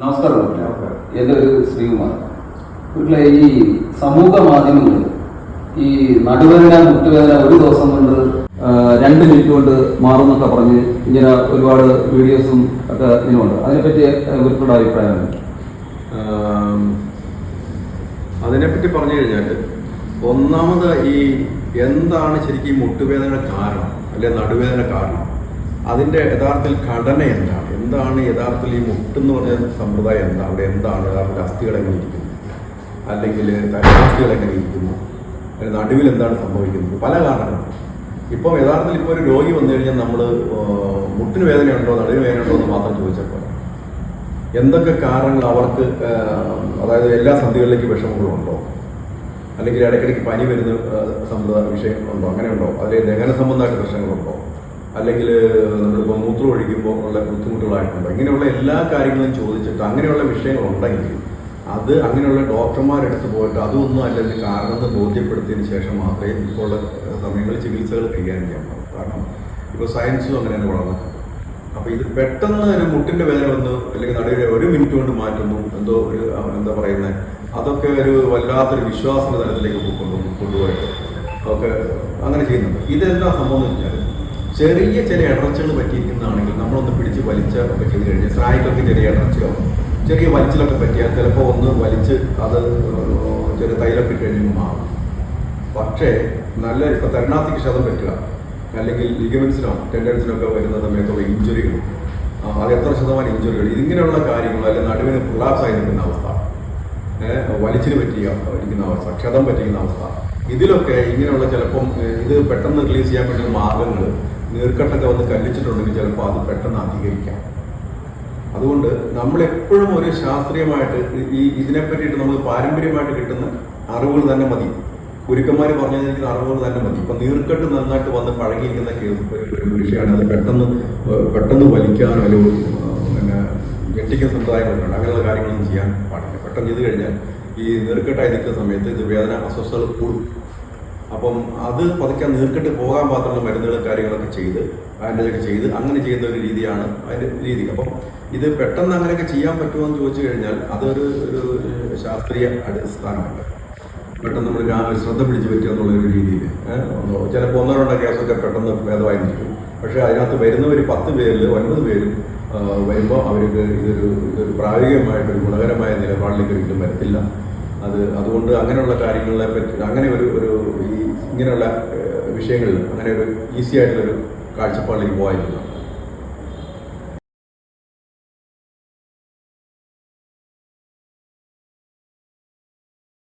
നമസ്കാരം എന്റെ ഒരു ശ്രീകുമാർ. വീട്ടിലെ ഈ സമൂഹ മാധ്യമങ്ങളിൽ ഈ നടുവേദന മുട്ടുവേദന ഒരു ദിവസം കൊണ്ട് രണ്ട് മിനിറ്റ് കൊണ്ട് മാറുന്നൊക്കെ പറഞ്ഞ് ഇങ്ങനെ ഒരുപാട് വീഡിയോസും ഒക്കെ ഇതിനുണ്ട്. അതിനെപ്പറ്റി ഇവർക്കുള്ള അഭിപ്രായമാണ് അതിനെപ്പറ്റി പറഞ്ഞു കഴിഞ്ഞാൽ ഒന്നാമത് ഈ എന്താണ് ശരിക്കും മുട്ടുവേദന കാരണം അല്ലെ നടുവേദന കാരണം? അതിന്റെ യഥാർത്ഥത്തിൽ ഘടന എന്താണ് എന്താണ് യഥാർത്ഥത്തിൽ ഈ മുട്ടെന്ന് പറഞ്ഞ സമ്പ്രദായം എന്താ? അവിടെ എന്താണ് യഥാർത്ഥത്തിൽ അസ്ഥികൾ എങ്ങനെ ഇരിക്കുന്നു? അല്ലെങ്കിൽ തലസ്ഥികൾ എങ്ങനെ ഇരിക്കുന്നു? നടുവിൽ എന്താണ് സംഭവിക്കുന്നത്? പല കാരണങ്ങളും ഇപ്പം യഥാർത്ഥത്തിൽ ഇപ്പോൾ ഒരു രോഗി വന്നു കഴിഞ്ഞാൽ നമ്മൾ മുട്ടിന് വേദനയുണ്ടോ നടുവിന് വേദന ഉണ്ടോ എന്ന് മാത്രം ചോദിച്ചപ്പോൾ എന്തൊക്കെ കാരണങ്ങൾ അവർക്ക് അതായത് എല്ലാ സന്ധികളിലേക്കും വിഷമങ്ങളും ഉണ്ടോ? അല്ലെങ്കിൽ ഇടയ്ക്കിടയ്ക്ക് പനി വരുന്ന ആ, വിഷയം ഉണ്ടോ? അങ്ങനെയുണ്ടോ അതിൽ ദഹന സംബന്ധമായിട്ട് പ്രശ്നങ്ങളുണ്ടോ? അല്ലെങ്കിൽ നമ്മളിപ്പോൾ മൂത്രം ഒഴിക്കുമ്പോൾ ഉള്ള ബുദ്ധിമുട്ടുകളായിട്ടുണ്ടോ. ഇങ്ങനെയുള്ള എല്ലാ കാര്യങ്ങളും ചോദിച്ചിട്ട് അങ്ങനെയുള്ള വിഷയങ്ങളുണ്ടെങ്കിൽ അത് അങ്ങനെയുള്ള ഡോക്ടർമാരെടുത്ത് പോയിട്ട് അതൊന്നും അല്ലെങ്കിൽ കാരണം എന്ന് ബോധ്യപ്പെടുത്തിയതിന് ശേഷം മാത്രമേ ഇപ്പോൾ സമയങ്ങളിൽ ചികിത്സകൾ കൈകാര്യം ചെയ്യാൻ പാടുള്ളൂ. കാരണം ഇപ്പോൾ സയൻസും അങ്ങനെ തന്നെ വളർന്നു അപ്പോൾ ഇത് പെട്ടെന്ന് തന്നെ മുട്ടിന്റെ വേദന വന്ന് അല്ലെങ്കിൽ നടുവിനെ ഒരു മിനിറ്റ് കൊണ്ട് മാറ്റുന്നു എന്തോ ഒരു എന്താ പറയുന്നത് അതൊക്കെ ഒരു വല്ലാത്തൊരു വിശ്വാസ തലത്തിലേക്ക് കൊണ്ടുപോയി. ഒക്കെ അങ്ങനെ ചെയ്യുന്നുണ്ട്. ഇതെന്താ സംഭവം എന്ന് വെച്ചാൽ ചെറിയ ചെറിയ ഇടർച്ചകൾ പറ്റിയിരിക്കുന്നതാണെങ്കിൽ നമ്മളൊന്ന് പിടിച്ച് വലിച്ച ഒക്കെ ചെയ്ത് കഴിഞ്ഞാൽ സ്നായിക്കൊക്കെ ചെറിയ ഇടർച്ചയോ ചെറിയ വലിച്ചിലൊക്കെ പറ്റിയാൽ ചിലപ്പോൾ ഒന്ന് വലിച്ച് അത് ചെറിയ തൈലൊക്കെ കഴിഞ്ഞ് മാറും. പക്ഷേ നല്ല ഇപ്പൊ തരുണാത്തിക്ക് ക്ഷതം പറ്റുക. അല്ലെങ്കിൽ ലിഗമെൻസിനോ ടെൻഡൻസിനൊക്കെ വരുന്ന സമയത്തുള്ള ഇഞ്ചുറികൾ. അത് എത്ര ശതമാനം ഇഞ്ചുറികൾ? ഇതിങ്ങനെയുള്ള കാര്യങ്ങൾ അല്ലെങ്കിൽ നടുവിന് ആയി നിൽക്കുന്ന അവസ്ഥ. വലിച്ചിന് പറ്റിയ ഇരിക്കുന്ന അവസ്ഥ ക്ഷതം പറ്റിക്കുന്ന അവസ്ഥ. ഇതിലൊക്കെ ഇങ്ങനെയുള്ള ചിലപ്പം ഇത് പെട്ടെന്ന് റിലീസ് ചെയ്യാൻ പറ്റുന്ന മാർഗങ്ങൾ നീർക്കെട്ടൊക്കെ വന്ന് കല്ലിച്ചിട്ടുണ്ടെങ്കിൽ ചിലപ്പോൾ അത് പെട്ടെന്ന് അധികരിക്കാം. അതുകൊണ്ട് നമ്മൾ എപ്പോഴും ഒരു ശാസ്ത്രീയമായിട്ട് ഈ- ഇതിനെ പറ്റിയിട്ട് നമ്മൾ പാരമ്പര്യമായിട്ട് കിട്ടുന്ന അറിവുകൾ തന്നെ മതി. ഗുരുക്കന്മാർ പറഞ്ഞു തന്നിരിക്കുന്ന അറിവുകൾ തന്നെ മതി. ഇപ്പം നീർക്കെട്ട് നന്നായിട്ട് വന്ന് പഴകിയിരിക്കുന്ന ഒരു- വിഷയമാണ് അത് പെട്ടെന്ന് പെട്ടെന്ന് വലിക്കാനോ ഏഹ് പിന്നെ ഞെട്ടിക്കുന്ന സമ്പ്രദായങ്ങളൊക്കെ ഉണ്ട്. അങ്ങനെയുള്ള കാര്യങ്ങളൊന്നും ചെയ്യാൻ പാടില്ല. പെട്ടെന്ന് ചെയ്ത് കഴിഞ്ഞാൽ ഈ നീർക്കെട്ടായി നിൽക്കുന്ന സമയത്ത് ഇത് വേദന അസ്വസ്ഥത കൂടും. അപ്പം അത് പതുക്കെ നീർക്കിട്ട് പോകാൻ പാത്രമുള്ള മരുന്നുകളും കാര്യങ്ങളൊക്കെ ചെയ്ത് ബാൻഡേജൊക്കെ ചെയ്ത് അങ്ങനെ ചെയ്യുന്ന ഒരു രീതിയാണ് അതിന്റെ രീതി. അപ്പം ഇത് പെട്ടെന്ന് അങ്ങനെയൊക്കെ ചെയ്യാൻ പറ്റുമോ എന്ന് ചോദിച്ചു കഴിഞ്ഞാൽ അതൊരു ഒരു ശാസ്ത്രീയ അടിസ്ഥാനമുണ്ട് പെട്ടെന്ന് നമ്മൾ ശ്രദ്ധ പിടിച്ച് പറ്റുക എന്നുള്ള ഒരു രീതിയിൽ ചിലപ്പോൾ ഒന്നോ രണ്ടോ കേസൊക്കെ പെട്ടെന്ന് ഭേദമായി നിൽക്കും. പക്ഷേ അതിനകത്ത് വരുന്നവർ പത്ത് പേരിൽ ഒൻപത് പേരും വരുമ്പോൾ അവർക്ക് ഇതൊരു ഇതൊരു പ്രായോഗികമായിട്ടൊരു ഗുണകരമായ നിലപാടിലേക്ക് ഒരിക്കലും വരത്തില്ല. അത് അതുകൊണ്ട് അങ്ങനെയുള്ള കാര്യങ്ങളെ പറ്റി അങ്ങനെ ഒരു ഒരു ഈ ഇങ്ങനെയുള്ള വിഷയങ്ങളിൽ അങ്ങനെ ഒരു ഈസി ആയിട്ടുള്ളൊരു കാഴ്ചപ്പാടിലേക്ക് പോകാതിരിക്കുക